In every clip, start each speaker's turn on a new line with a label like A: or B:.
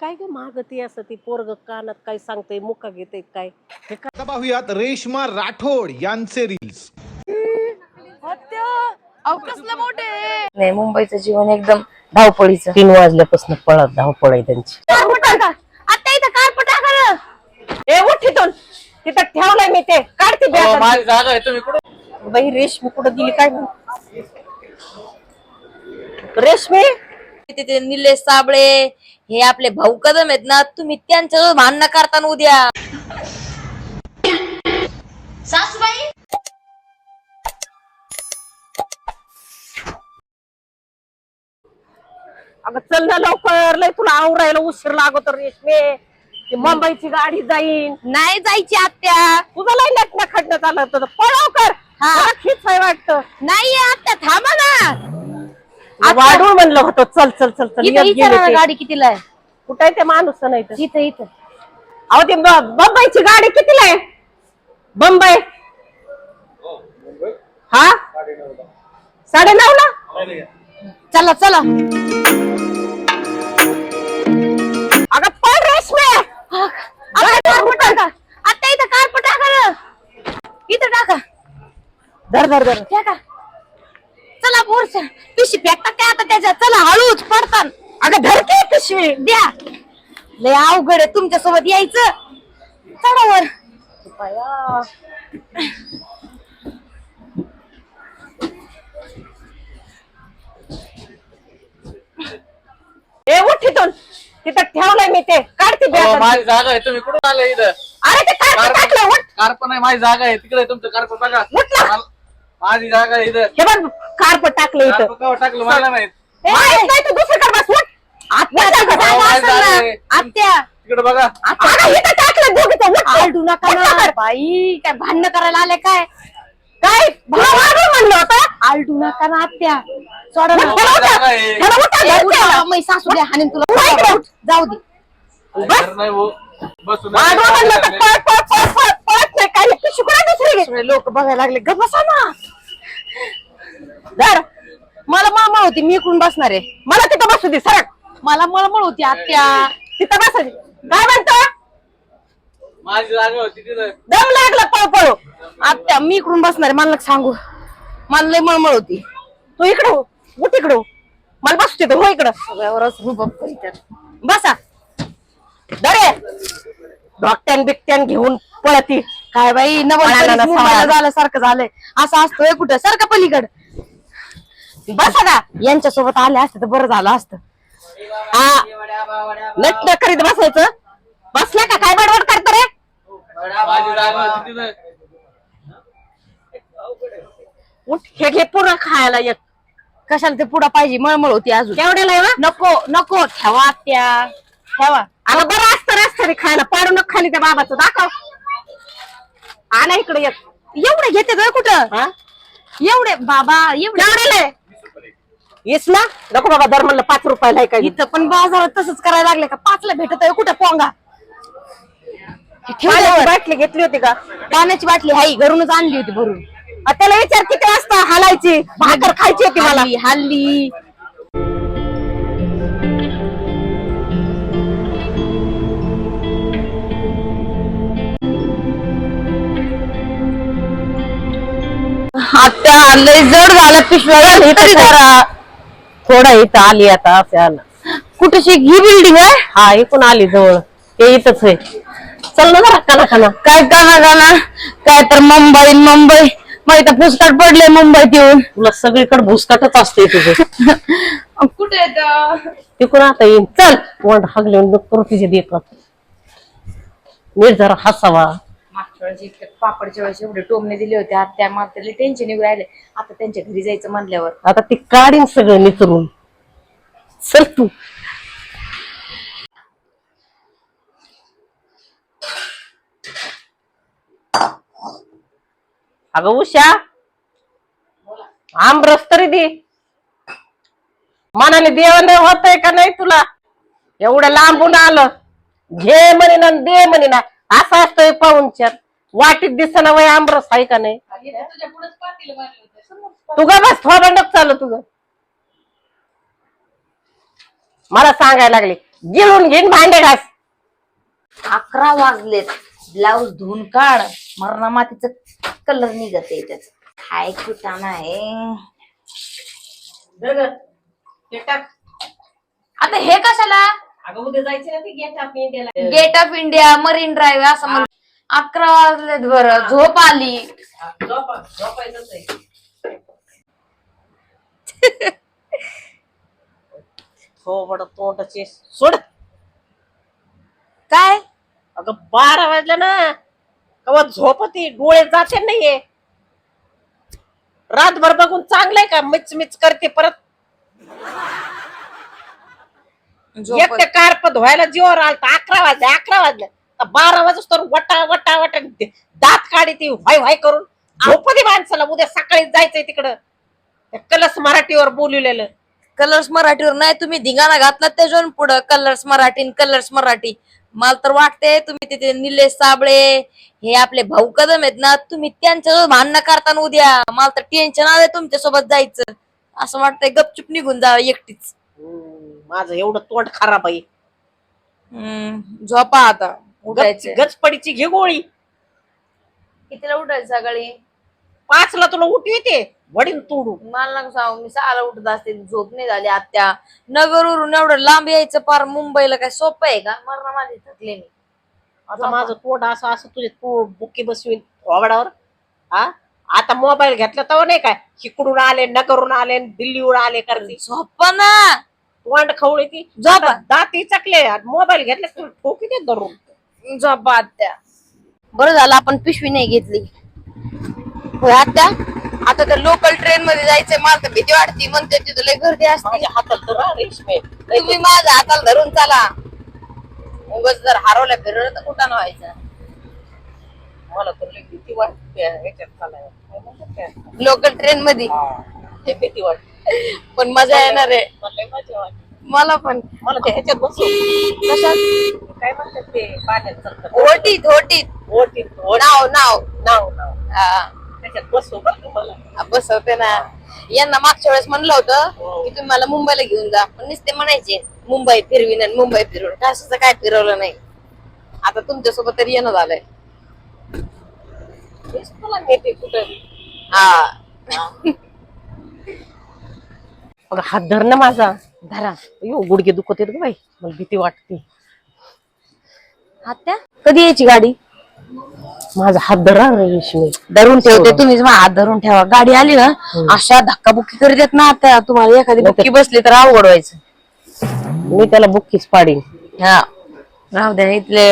A: काय ग माग ती असं ती पोरग कानात काय सांगते मुका घेते काय? हे काय
B: आता पाहूयात रेश्मा राठोड यांचे रील्स
C: नाही मुंबईचं जीवन एकदम धावपळीचं.
A: तीन वाजल्यापासून पळत धावपळ आहे त्यांची.
C: आता इथं कारपट टाका
A: ए उठ तिथून तिथं ठेवलंय मी ते. काढते बॅग
D: माझी जागा आहे तुम्ही कुठं?
A: बाई रेशमी कुठं गेली काय माहीत? रेशमी?
C: तिथे निलेश साबळे हे आपले भाऊ कदम आहेत ना तुम्ही त्यांच्या भांडणं करता ना उद्या. सासूबाई?
A: अगं चल ना लवकर लय तुला आवरायला उशीर लागतो रेशमी. ती मुंबईची गाडी जाईन.
C: नाही जायची आत्या.
A: तुझं लय लग्न खड्डं चाललं होतं. पळाव कर
C: हा.
A: मला खीच वाटतं.
C: नाही आत्या थांबा ना.
A: वाढून म्हणलं होतं चल चल चल चल
C: इथं
A: येत
C: विचारा
A: गेले
C: ना
A: ते.
C: गाडी कितीला आहे?
A: कुठं आहे ते माणूस नाही तर?
C: इथं इथं.
A: अहो ते ब- बंबईची गाडी कितीला आहे? बंबई. हा? साडे नऊ ला
C: चला चला.
A: अगं पण रेशमे.
C: आता इथं कारपट टाका ना. इथं टाका.
A: धर धर धर.
C: टाका. चला बोरच्या पिशी फेकता काय आता त्याच्यात चला हळूच पडतान
A: अगं धर की पिशवी
C: द्या. लय अवघड आहे तुमच्यासोबत यायचं चढावर
A: ए उठ तिथून तिथं ठेवलंय मी ते. काढते
D: अहो,
A: बॅग
D: माझी जागा आहे. तुम्ही कुठून आले इथं?
A: अरे ते कार टाकलं. उठ.
D: कार्प नाही माझी जागा आहे. तिकडे तुमचं कार्प बघा. मला- माझी जागा आहे इथं.
A: हे बघ कारपट टाकलं इथं.
D: कार्प केव्हा टाकलं मला माहीत
A: माहीत नाही तू दुसरीकडे बस उठ. आत्या
D: अहो, जागा आहे.
C: आत्या.
D: तिकडे बघा.
A: अगं इथं टाकलं दोघीचं उठ
C: आलटू नका ना बाई काय भांडण करायला आले काय?
A: काय? म्हणलं होतं?
C: आलटू नका ना आत्या. सोडा ना.
A: उठा.
D: जागा आहे.
A: ह्याला उठा,
C: ए,
A: धर
C: उठा,
A: त्याला.
C: मै सासू द्या हाणीन तुला.
A: उठा.
C: उठ, जाऊ दे.
D: नाही हो. बसून
A: म्हणलं तर पळत पळत नाही काय नाही दुसरी
C: लोक बघायला लागले. गप बसा ना. धर मला मामा होती मी इकडून बसणार आहे.
A: मला तिथं बसू दे सरक.
C: मला मळमळ होती आत्या.
A: तिथं बसू दे. काय म्हणतो?
D: माझी जागा होती तिथं.
A: दम लागला पळ पळू
C: आत्या मी इकडून बसणार आहे. मला नका सांगू. मला लय मळमळ होती.
A: तू इकडं हो. उठ इकडं हो. मला बसू तिथं हो इकडं.
C: सगळ्यावरच रुबाब करीत
A: बसा. दरे. डॉक्टन बिकट्यान घेऊन पळती.
C: काय बाई
A: पळाला ना
C: नवल
A: सवाल.
C: झाल्यासारखं झालंय. असं असतोय कुठं? सारखं पलीकड.
A: बसा का
C: यांच्या सोबत आले असते तर बरं झालं असतं.
A: हा नट करीत बसायचं. बसला का? काय बडबड करत रे? उठ हे घे पूर्ण खायला एक.
C: कशाला ते पुढं पाहिजे? मळमळ होती अजून.
A: केवढ्याला?
C: नको नको. ठेवा आत्या. ठेवा.
A: अगं बरं असतं रे खायला. पाडू नका खाली त्या बाबाचं. दाखव. आणा इकडे एक.
C: एवढे घेते तर कुठं?
A: हा?
C: एवढे बाबा एवढे?
A: वीस ना? नको बाबा दर म्हणलं पाच रुपयाला आहे काय
C: इथं पण बाजारात तसंच करायला लागले का? पाचला भेटत आहे कुठं पोंगा?
A: पाण्याची
C: ठेवल्यावर
A: बाटली घेतली होती का?
C: पाण्याची बाटली हाई घरूनच आणली होती भरून.
A: आ, त्याला विचार किती वाजता हालायची? भाकर खायची होती मला.
C: हल्ली.
A: आता लय जड झालं पिशव्या तरी जरा थोडा इथं आली आता असं आलं.
C: कुठशी ही बिल्डिंग आहे?
A: हा इथून आली जवळ. ते इथंच आहे. चल ना जरा काना खाना
C: काय गाणं गाणं काय तर मुंबई मुंबई. माहीत पुस्तक पडले मुंबईत येऊन
A: तुला सगळीकडे भुसकाटच असते तुझं.
C: कुठे येत
A: तिकडून आता येईन चल वंड हगले करू तिचे देखत नीट जरा हसावा.
E: मागच्या वेळेस इतके पापडच्या वेळेस एवढे टोमणे दिले होते आता त्या मात्र टेन्शन येऊ राहिले. आता त्यांच्या घरी जायचं म्हणल्यावर.
A: आता ती काढीन सगळं निचरून. चल तू. अगं उषा. आमरस तरी दे मनाने देवण होतय का नाही तुला? एवढं लांबून आलं. घे म्हणे ना दे म्हणे ना. असं असतंय पाहुणच्यात वाटीत दिसना वय आमरस आहे का नाही? तू का बस थोडं चालू तुझं मला सांगायला लागले गिळून घेईन भांडे घास.
E: अकरा वाजलेत. ब्लाऊज धुवून काढ. मरणा मातीचं कलर निघत आहे त्याच. काय कुटाणा आहे. आता हे कशाला?
A: अगं उद्या जायचं ना ते गेट ऑफ इंडियाला
E: gate of India Marine Drive असं म्हण अकरा वाजलेत बरं. झोप आली.
A: झोपायचंच आहे. थोबड तोंडाचे सोड.
E: काय?
A: अगं बारा वाजलं ना. कवा झोपती डोळे जाते नाहीये. रातभर बघून चांगलंय का? मिच मिच करते परत.
E: झोप
A: एक ते कारप धुवायला जीवावर आलत अकरा वाजले अकरा वाजले. तर बारा वाजूस तर वटा वटा वटा दात काढी ती व्हाय व्हाय करून झोपती माणसाला. उद्या सकाळी जायचंय तिकडं. त्या कलस मराठीवर बोलवलेलं.
E: कलर्स मराठीवर नाही तुम्ही धिंगाणा घातला त्याच्यावर पुढं कलर्स मराठी कलर्स मराठी. मला तर वाटते तुम्ही तिथे निलेश साबळे हे आपले भाऊ कदम आहेत ना तुम्ही त्यांच्या भांडणं करताना उद्या. मला तर टेन्शन आलंय तुमच्यासोबत जायचं. असं वाटतंय गपचूप निघून जा एकटीच.
A: माझं एवढं तोंड खराब आहे.
E: हम्म, झोपा आता उठायचं.
A: गच- गचपडीची घे गोळी.
E: कितीला उठायचं सकाळी?
A: पाचला तुला उठी येते. वडील तोडू.
E: मला नको सांगू मी सहाला उठत असते झोप नाही झाली आत्या. नगरवरून एवढं लांब यायचं पार मुंबईला काय सोपं आहे का? मरण माझे थकले मी.
A: आता माझं तोंड असं असं तुझे तू बुकी बसवीन थोबडावर हा? आता मोबाईल घेतला तर नाही काय? इकडून आले नगरून आले दिल्लीहून आले करते.
E: झोप ना.
A: तोंड खवळी ती.
E: झोपा.
A: दाती चकले मोबाईल घेतला तर ठोकी दे धरून.
E: झोपा आत्या. बरं झालं आपण पिशवी नाही घेतली. होय आत्या? आता तर लोकल ट्रेन मध्ये जायचंय मला तर भीती वाटते. म्हणते तिथं लय गर्दी असते.
A: माझ्या हातात तर राह रेशमे.
E: तुम्ही माझ्या हाताला धरून चाला. उगाच जर हरवल्या फिरवलं तर कुठं व्हायचं
A: मला तर लई भीती वाटते ह्याच्यात चालायला. काय म्हणतात ते?
E: लोकल ट्रेन मध्ये?
A: हा, लई भीती वाटते.
E: पण मजा येणार आहे.
A: मला लई मजा वाटते.
E: मला पण.
A: मला ते ह्याच्यात
E: कशात?
A: काय म्हणतात ते? पाण्यात चालतं.
E: ओटीत ओटीत.
A: ओटीत ओट
E: नाव नाव.
A: नाव नाव.
E: हा.
A: त्याच्यात बसव बरं का मला.
E: बसवते ना. यांना मागच्या वेळेस म्हणलं होतं की तुम्ही मला मुंबईला घेऊन जा. पण नुसते म्हणायचे मुंबई फिरवीन आणि मुंबई फिरवून. कसं काय फिरवलं नाही? आता तुमच्यासोबत तरी येणं झालंय.
A: तुला नेते कुठं
E: हा.
A: अगं हात धर ना माझा. धरा. अयो गुडघे दुखत येत ग बाई. मला भीती वाटते.
E: आत्या कधी यायची गाडी?
A: माझा हात धरा रे रेशमी.
E: धरून ठेवते. तुम्हीच हात धरून ठेवा. गाडी आली ना अशा धक्काबुक्की करीत येत ना आता तुम्हाला एखादी बुक्की बसली तर अवघड व्हायचं.
A: मी त्याला बुक्कीच पाडीन.
E: हा. राहू द्या इथले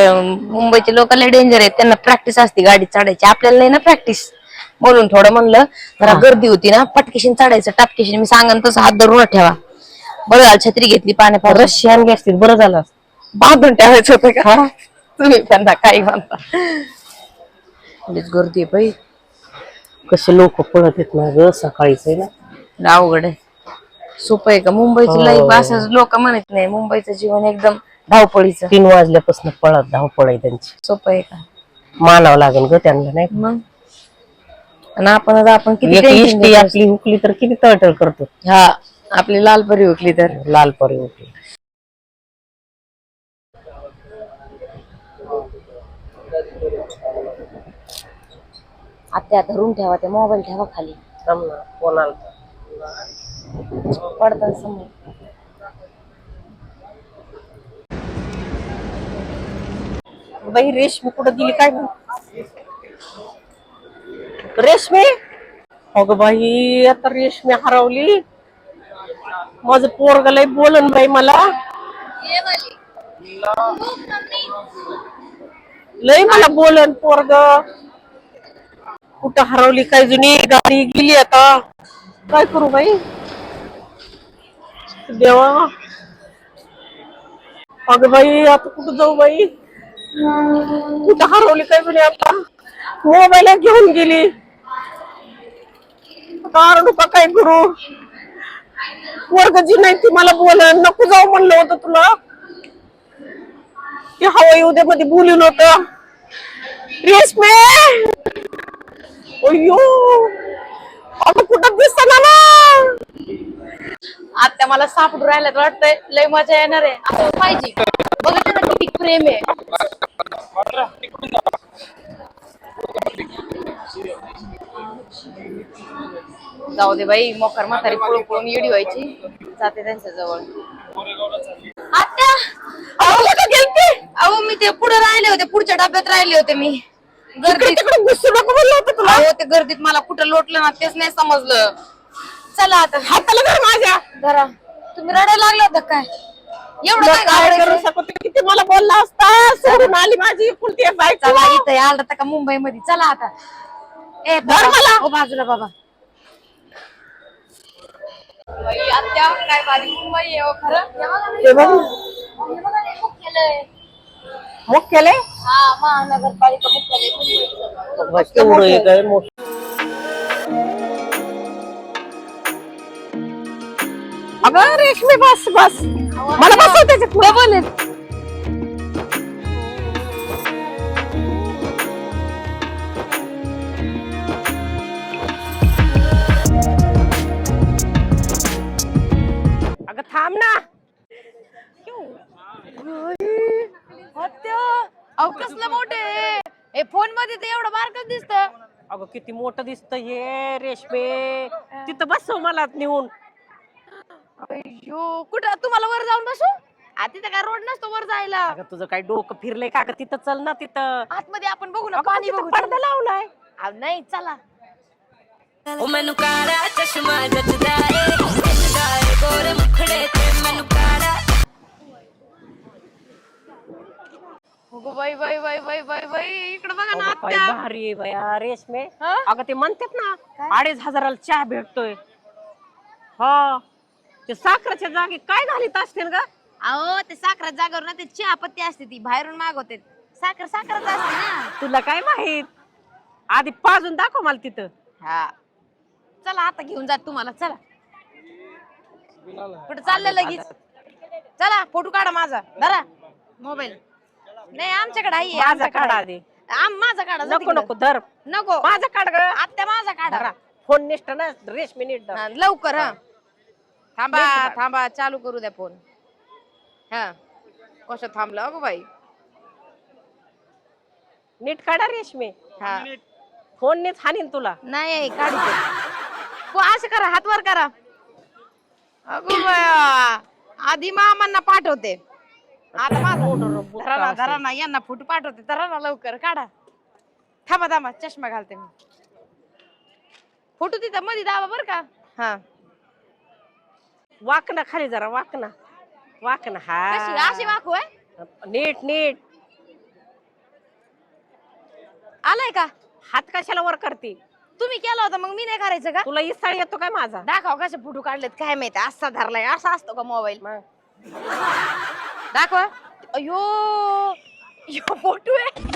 E: मुंबईचे लोक लय डेंजर आहेत. त्यांना प्रॅक्टिस असते गाडी चढायची. आपल्याला नाही ना प्रॅक्टिस म्हणून थोडं म्हणलं जरा गर्दी होती ना पटकेशीन चढायचं टापकेशीन. मी सांगन तसं हात धरून ठेवा. बरं झालं छत्री घेतली पाण्या
A: रशी आणली असती बरं झालं.
E: बांधून ठेवायचं होतं का? तुम्ही त्यांना काही म्हणता. लयच गर्दी आहे बाई.
A: कसे लोक पळत येत ना ग सकाळीच आहे ना.
E: लय अवघड आहे. सोपं आहे का? मुंबईची लाईफ असं लोक म्हणत नाही. मुंबईचं जीवन एकदम धावपळीचं.
A: तीन वाजल्यापासून पळत धावपळ आहे त्यांची.
E: सोपं आहे का?
A: मानावं लागेल ग त्यांना नाही
E: मग? आणि आपण आपण किती
A: एक
E: tension
A: इष्टी
E: घेतो.
A: आपली हुकली तर किती तळतळ करतो?
E: हा आपली लालपरी हुकली तर.
A: लाल परी हुकली.
E: आत्या धरून ठेवा ते मोबाईल ठेवा खाली.
A: आला
E: पडतात समोर.
A: बाई रेशमी कुठं गेली काय? रेशमी? अगं बाई आता रेशमी हरवली. माझं पोरग लय बोलन बाई मला. लय मला बोलन पोरग. कुठं हरवली काय जुनी गाडी गेली आता? काय करू बाई? देवा. अगं बाई आता कुठं जाऊ बाई? कुठं हरवली काय म्हणे आता? मोबाईल घेऊन गेली. कारण का काय करू. वर्ग जी नाही ती मला बोल नको जाऊ म्हणलं होतं तुला. ते हवाई उद्या मध्ये बोलून होत रेशमे! अयो अगं कुठं दिसत ना
C: आता मला सापडून राहिल्यात वाटतंय. लय मजा येणार आहे. असं पाहिजे. बघितलं ना किती प्रेम आहे. जाऊ दे बाई मोकर म्हातारी पळून पळून येडी व्हायची. जाते त्यांच्या जवळ. आत्या अहो कुठं गेलते. अहो मी ते पुढे राहिले होते पुढच्या डब्यात राहिले होते मी. गर्दीत अहो ते गर्दीत मला कुठं लोटलं ना तेच नाही समजलं. चला आता. हाताला धर माझ्या. धरा. तुम्ही रडायला लागला होता काय? एवढं काय
A: काय करू
C: घाबरायचं?
A: शकत? किती मला बोलला असता? सोडून आली माझी एक बायको
C: चला इथं आलं का मुंबई मध्ये चला आता. ए
A: धर मला.
C: ओ बाजूला बाबा. आत्या काय भारी मुंबई आहे हो खरं.
A: ते बघ.
C: मुख्यालय. हा महानगरपालिका मुख्यालय.
A: अगं रेशमी बस बस. मला बसव त्याच्यात डबल अगं थांब ना
C: आत्या, अहो कसलं मोठे हे फोन मध्ये तर एवढं बारकच दिसत
A: अगं किती मोठं दिसतं हे रेशमे तिथं बसव मला नेऊन
C: अय्यो कुठं तुम्हाला वर जाऊन बसू आ तिथं काय रोड नसतो वर जायला
A: अगं तुझं काय डोकं फिरलंय का गं तिथं चल ना तिथं
C: आतमध्ये आपण बघू ना
A: अगं,
C: पाणी
A: तिथं
C: बघू
A: पडदा लावलाय
C: अहो, नाही चला
F: ਉਹ ਮੈਨੂੰ ਕਾਲਾ ਚਸ਼ਮਾ ਜੱਜਦਾ ਏ ਜੱਜਦਾ ਏ ਗੋਰੇ ਮੁਖੜੇ ਤੇ ਮੈਨੂੰ ਕਾਲਾ
C: अगो बाई बाई बाई बाई बाई बाई इकडे बघा ना
A: अगं, काय
C: आत्या
A: भारी आहे बया रेशमे
C: हा?
A: अगं ते म्हणतात ना अडीच हजाराला चहा भेटतोय हा ते साखरेच्या जागी काय घालीत असतील का
C: अहो ते साखर जागेवर ना ते चहा पत्ती असते ती बाहेरून मागवते साखर साखरच असते ना
A: तुला काय माहित आधी पाजून दाखव मला तिथं
C: हा चला आता घेऊन जात तुम्हाला चला कुठे चाललं लगेच? चला फोटो काढा माझा. धरा. मोबाईल. नाही आमच्याकडे आहे
A: माझा
C: आमच्याकडे
A: काढा
C: आहे.
A: आधी.
C: आम- माझा काढा जा
A: नको
C: तिकडं.
A: नको धर.
C: नको.
A: माझा काढ ग.
C: आत्या माझा काढा.
A: फोन निष्ठ ना रेशमी नीट धर.
C: हा, लवकर हा. थांबा. थांबा चालू करू द्या फोन. हा. कसं थांबलं अगो बाई?
A: नीट काढा रेशमी.
C: हा.
A: फोन नीच हानीन तुला.
C: नाही काढू दे. असं करा हात वर करा. अगो बया आधी मामांना पाठवते. आता माझा धरा ना धरा ना यांना फोटो पाठवते धरा ना लवकर काढा. थांबा थांबा चष्मा घालते मी. फोटो तिथं मध्ये दाबा बर का. हा.
A: वाकना खाली जरा वाकना वाकना
C: कशी
A: हा
C: अशी वाकू आहे?
A: नीट नीट.
C: आलाय का?
A: हात कशाला वर करते?
C: तुम्ही केला होता मग मी नाही करायचं का
A: तुला इसाळ येतो काय माझा
C: दाखव कसे फोटो काढलेत काय माहिती असा धरलाय असा असतो का मोबाईल
A: मग.
C: दाखवा अयो यो फोटो आहे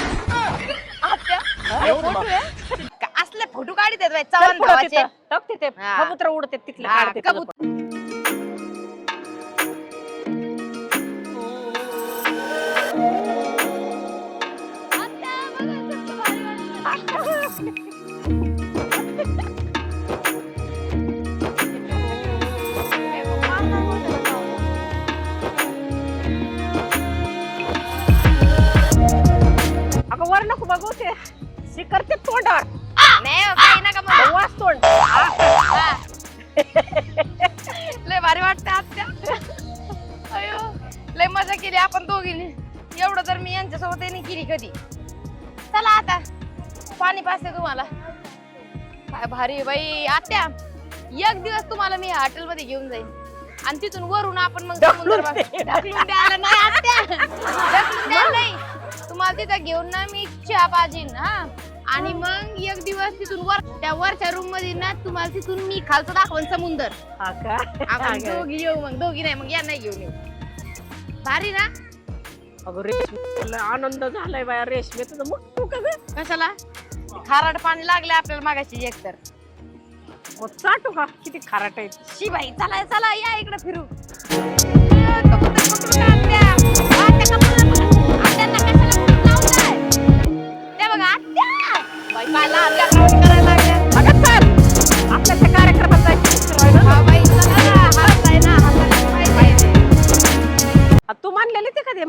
C: आत्या, यो फोटो आहे का असले फोटो काढित आहेत बाई,
A: चल
C: चव्हाण
A: पुढं
C: भावाचे
A: तिथं. टक तिथे
C: हा.
A: कबूतर उडते तिथले
C: हा,
A: काढते तुला
C: कबूतर.
A: पण. अगं वर नको बघू ते शिकर ते तोंडावर
C: नाही हो, काही नका म्हणू.
A: वास तोंड.
C: हा. लय भारी वाटतं आत्या. अयो लय मजा केली आपण दोघींनी. एवढं तर मी यांच्यासोबत नाही केली कधी. चला आता पाणी पाजते तुम्हाला. काय भारी आहे बाई. आत्या एक दिवस तुम्हाला मी हॉटेल मध्ये घेऊन जाईन. आणि तिथून वरून आपण मग समुद्र बघ- ढकलून द्यायला नाही आत्या. ढकलून द्यायला नाही. तुम्हाला तिथं घेऊन ना मी चहा पाजीन हा. आणि मग एक दिवस तिथून वर त्या वरच्या रूममध्ये ना तुम्हाला तिथून मी खालचं दाखवन समुंदर.
A: हा का?
C: आपण दोघी येऊ मग दोघी नाही मग या नाही घेऊन येऊ. भारी ना?
A: अगं रेशमी आनंद झालाय बाया रेशमी तुझं मग तू का ग?
C: कशाला? खारट पाणी लागले आपल्याला मागाशी एकतर
A: मग चाटू का? किती खाराट आहे.
C: शिबाई चला चला या इकडे फिरू.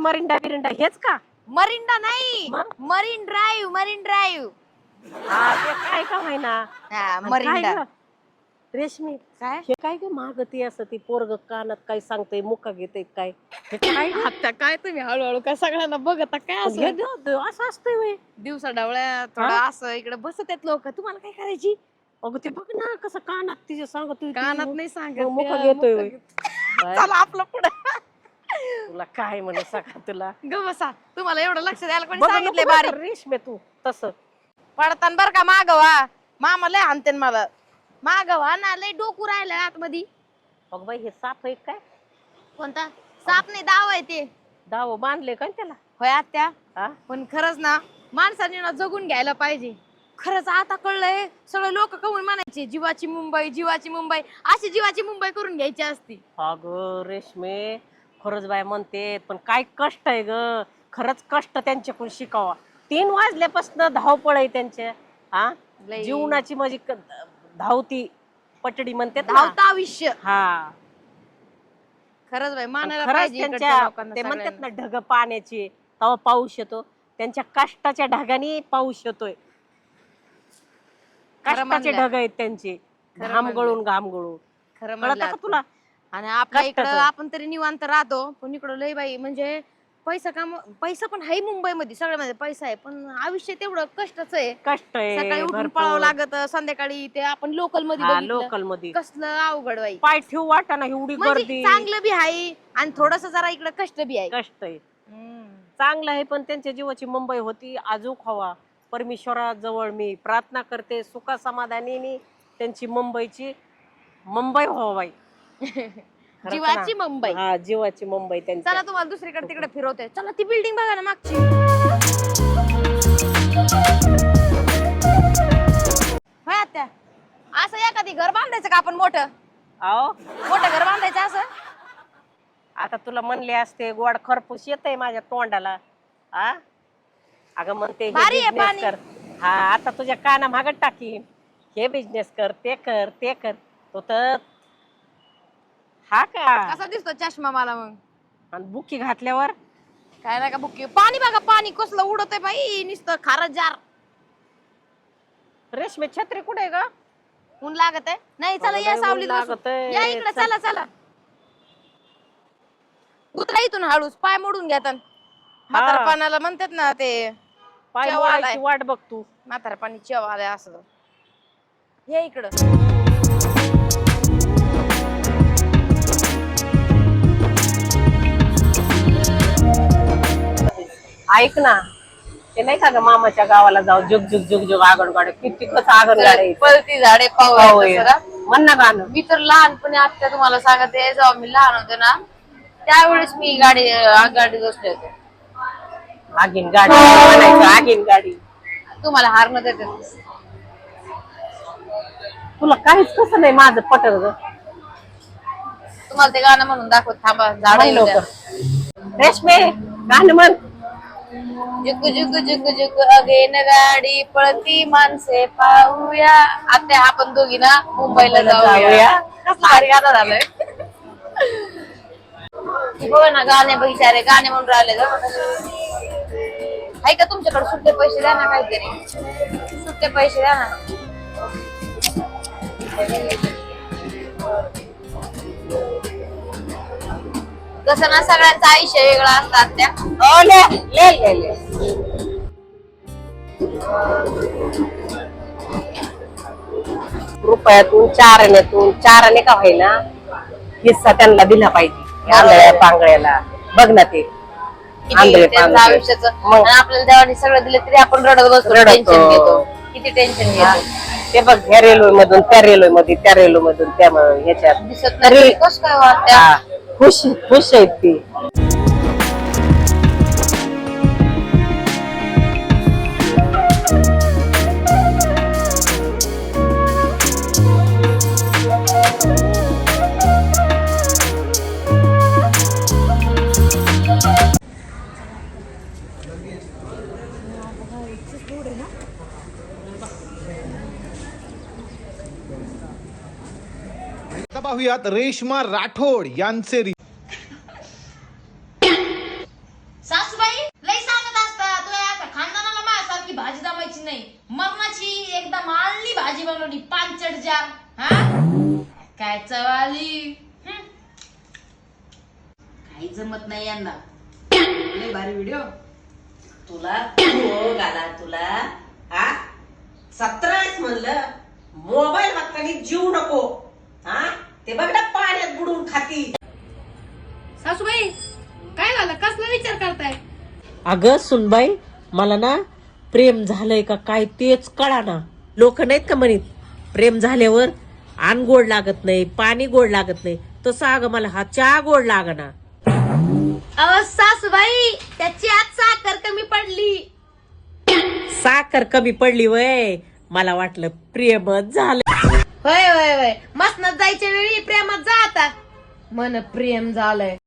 A: मरिंडा बिरिंडा हेच का
C: मरिंडा नाही
A: मग?
C: मरीन ड्राईव्ह मरीन ड्राईव्ह
A: हा ते काय का होईना
C: हा
A: आणि
C: मरिंडा?
A: रेशमी
C: काय
A: हे काय ग माग ती असं ती पोरग कानात काय सांगतंय मुका घेते काय हे काय ग?
C: आता काय तुम्ही हळूहळू काय सगळ्यांना बघता काय
A: हे
C: असं
A: ग, द- असं असतंय व्हय.
C: दिवसा डावळ्या थोडं असं इकडे बसत आहेत लोक तुम्हाला काय करायची
A: अगं ते बघ ना कसं कानात तिच्या सांगतोय
C: कानात
A: ती.
C: नाही सांगत
A: मुका
C: त्या,
A: घेतोय काय?
C: चला आपलं पुढे
A: तुला काय म्हणे सका तुला?
C: ग बसा. तुम्हाला एवढं लक्ष द्यायला कोणी
A: बघ नको
C: सांगितलंय
A: बरं
C: बारीक.
A: का रेशमे तू तसं.
C: पडतान बर का मागवा मामा लय हानतेन मला. मागवा ना लय डोकू राहिलं आतमध्ये.
A: बघ बाई हे साप आहे काय?
C: कोणता? साप नाही दाव आहे ते.
A: दाव बांधले का त्याला?
C: होय आत्या.
A: हा?
C: पण खरंच ना माणसाने ना जगून घ्यायला पाहिजे. खरंच आता कळलंय सगळे लोक कमून म्हणायचे जीवाची मुंबई जीवाची मुंबई. अशी जीवाची मुंबई करून घ्यायची असती.
A: अगं रेशमे खरंच बाय म्हणते पण काय कष्ट आहे ग? खरंच कष्ट त्यांच्याकडून शिकावा. तीन वाजल्यापासून धावपळ आहे त्यांचे. हा. जीवनाची माझी क- धावती पटडी म्हणते
C: धावता आयुष्य.
A: हा.
C: खरंच बाई मानायला
A: खरंच
C: पाहिजे इकडच्या
A: त्यांच्या
C: लोकांना
A: ते म्हणतात
C: सगळ्यांना.
A: ना ढग पाण्याची तेव्हा पाऊस येतो. त्यांच्या कष्टाच्या ढगाने पाऊस येतोय. कष्टाचे. ढग आहेत त्यांचे.
C: खरं
A: घाम. गळून घाम गळून.
C: खरं
A: कळत
C: म्हणलं
A: का
C: आता.
A: तुला?
C: आणि आपल्या इकडं
A: कष्टाचं.
C: आपण तरी निवांत राहतो. पण इकडं लय बाई म्हणजे पैसा काम पैसा पण आहे मुंबईमध्ये सगळ्यामध्ये पैसा आहे. पण आयुष्य तेवढं कष्टच आहे.
A: कष्ट आहे
C: सकाळी उठून. पळावं लागत संध्याकाळी ते आपण
A: लोकलमध्ये
C: बघितलं.
A: लोकलमध्ये
C: कसलं अवघड बाई.
A: पाय ठेवू वाटा ना एवढी
C: म्हणजे
A: गर्दी.
C: चांगलं बी आहे आणि थोडस जरा इकडे कष्ट बी आहे.
A: कष्ट आहे.
C: हम्म.
A: चांगलं आहे पण त्यांच्या जीवाची मुंबई होती अजूक हवा. परमेश्वराजवळ मी प्रार्थना करते सुखा समाधानी त्यांची मुंबईची मुंबई व्हावाई खरंच
C: जीवाची. मुंबई.
A: हा जीवाची मुंबई त्यांची.
C: चला तुम्हाला दुसरीकडे तिकडे फिरवते. चला ती बिल्डिंग बघा ना मागची. होय आत्या? असं एखादी घर बांधायचं का आपण मोठं?
A: अहो
C: मोठं घर बांधायचं असं?
A: आता तुला म्हणले असते गोड खरपूस येतय माझ्या तोंडाला. हा अगं म्हणते हे
C: भारी आहे
A: business
C: पाणी.
A: कर. हा आता तुझ्या काना मागत टाकीन. हे बिझनेस कर ते कर ते कर. तो तर हा का?
C: कसा दिसतो चष्मा मला मग?
A: आणि बुकी घातल्यावर?
C: काय नाही का बुक्की? पाणी बघा पाणी कसलं उडत आहे बाई नुसतं खारं जार.
A: रेशमे छत्री कुठे का
C: ऊन लागत आहे नाही चला या
A: लय ऊन
C: सावलीत बसू.
A: लागतंय.
C: या इकडे
A: चल.
C: चला. उतरा इथून हळूच पाय मोडून घेतात म्हातारपणाला म्हणतात ना ते
A: पाय. मोडायची वाट बघ तू.
C: म्हातारपणी चेव आलाय असं. हे इकडं.
A: ऐक ना ते नाही का ग मामाच्या गावाला जाऊ जुग जुग जुग जुग आगण गाड्या किती कसं आगण गाड्या
C: पळती झाडे. पाहू
A: म्हण ना गाणं.
C: मी तर लहानपणी आत्या तुम्हाला सांगते जेव्हा मी लहान होते ना त्यावेळेस मी गाडी गाडी बसले होते.
A: आगीन गाडी म्हणायचं आगीन गाडी.
C: तुम्हाला हारणं देते.
A: तुला काहीच कसं नाही माझं पटल ग.
C: तुम्हाला ते गाणं म्हणून दाखवत थांबा झाड
A: लवकर. रेशमे गाणं म्हण.
C: जुक जुक जुक जुक अगेन गाडी पळती माणसे पाहूया. आता आपण दोघी ना मुंबईला जाऊया. भारी गाणं झालंय. बघ ना गाणे बिचारे गाणे म्हणून राहिले आहे का तुमच्याकडे सुट्टे पैसे द्या ना काहीतरी. सुट्टे पैसे द्या ना. कसं ना सगळ्यांचं आयुष्य वेगळं असतात त्या
A: ओ, ले, ले, ले, ले. रुपयातून चारण्यातून चाराने का होईना हिस्सा त्यांना दिला पाहिजे आंधळ्या पांगळ्याला बघ ना ते आंधळे
C: किती त्यांचं
A: पांगळे.
C: आयुष्याचं
A: मग.
C: आणि आपल्याला देवाने सगळं दिलं तरी आपण रडत बसतो
A: रडतो.
C: टेन्शन घेतो किती टेन्शन
A: हा.
C: घेतो
A: ते बघ ह्या रेल्वे मधून त्या रेल्वे मध्ये त्या रेल्वे मधून त्या म- ह्याच्यात
C: दिसत नाही कस काय वाटत्या
A: हा. खुश खुश आहेत ती.
B: पाहूयात रेशमा राठोड यांचे रि
C: सासूबाई लय सांगत असता
E: तुला खानदानाला भाजी
C: नाही. एकदम आळली भाजी बनवली काय काही
G: जमत नाही यांना. लय भारी व्हिडिओ
A: तुला भोग आला तुला हा? सतरा म्हणलं मोबाईल हाताने जीव नको. हा? ते बघ ना पाण्यात बुडून खाती.
C: सासूबाई काय झालं? कसला विचार करताय?
A: अगं सुनबाई मला ना प्रेम झालंय का काय तेच कळा ना लोक नाहीत का म्हणत? प्रेम झाल्यावर आण गोड लागत नाही पाणी गोड लागत नाही. तसं अगं मला हा चहा गोड लागना.
C: अहो सासूबाई त्याची आज साखर कमी पडली.
A: साखर कमी पडली वय. मला वाटलं प्रेमच झालं.
C: होय होय होय. मसनात जायच्या वेळी प्रेमात जा आता. मन प्रेम झालंय.